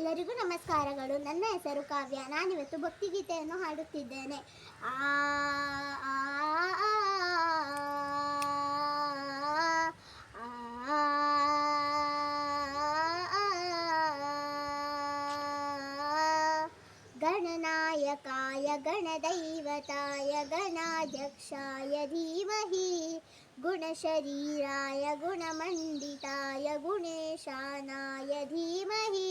ಎಲ್ಲರಿಗೂ ನಮಸ್ಕಾರಗಳು ನನ್ನ ಹೆಸರು ಕಾವ್ಯ ನಾನಿವತ್ತು ಭಕ್ತಿಗೀತೆಯನ್ನು ಹಾಡುತ್ತಿದ್ದೇನೆ ಆ ಆ, ಆ, ಆ, ಆ. गणनायकाय गणदैवताय गणाध्यक्षाय धीमहि गुणशरीराय गुणमण्डिताय गुणेशानाय धीमहि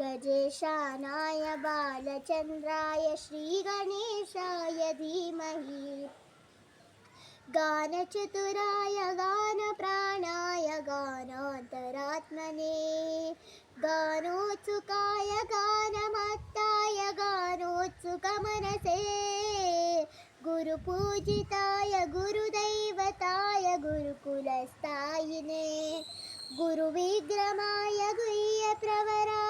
गजेशानाय बालचन्द्राय श्रीगणेशाय धीमहि गानचतुराय गानप्राणाय गानान्तरात्मने गानोत्सुकाय गानमत्ताय गानोत्सुकमनसे गुरुपूजिताय गुरुदैवताय गुरुकुलस्थायिने गुरुविग्रमाय गुह्यप्रवराय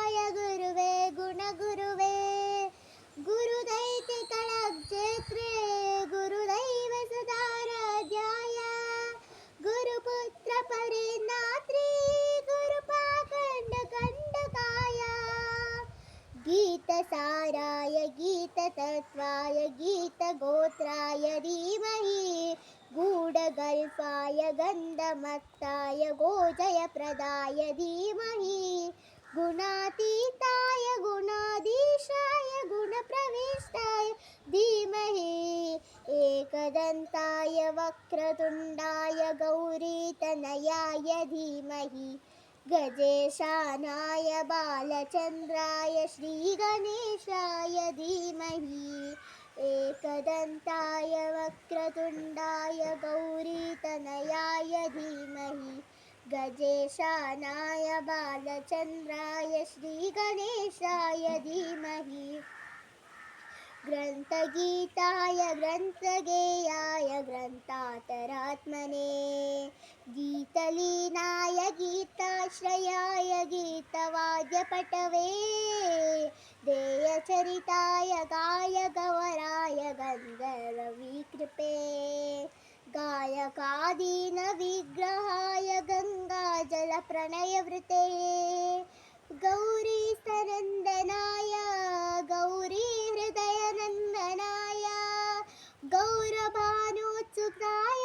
गीतसाराय, गीततत्त्वाय, गीतगोत्राय, धीमहि गूढगल्पाय गन्धमत्ताय, गोजयप्रदाय, धीमहि, गुणातीताय, गुणाधीशाय, गुणप्रविष्टाय, धीमहि, एकदन्ताय, वक्रतुण्डाय, गौरीतनयाय, धीमहि, गजेशानाय, बालचन्द्राय श्रीगणेशाय एकदन्ताय वक्रतुण्डाय गौरीतनयाय धीमहि गजेशानाय बालचन्द्राय श्रीगणेशाय धीमहि ग्रन्थगीताय ग्रन्थगेयाय ग्रन्थातरात्मने गीतलीनाय गीताश्रयाय गीतवाद्यपटवे देयचरिताय गायगवराय ഗന്ധർവീകൃപേ ഗായകാദീന വിഗ്രഹായ ഗംഗാജല പ്രണയവൃത്തേ ഗൗരീ സനന്ദനായ ഗൗരീ ഹൃദയനന്ദനായ ഗൗരഭാനോത്സുതായ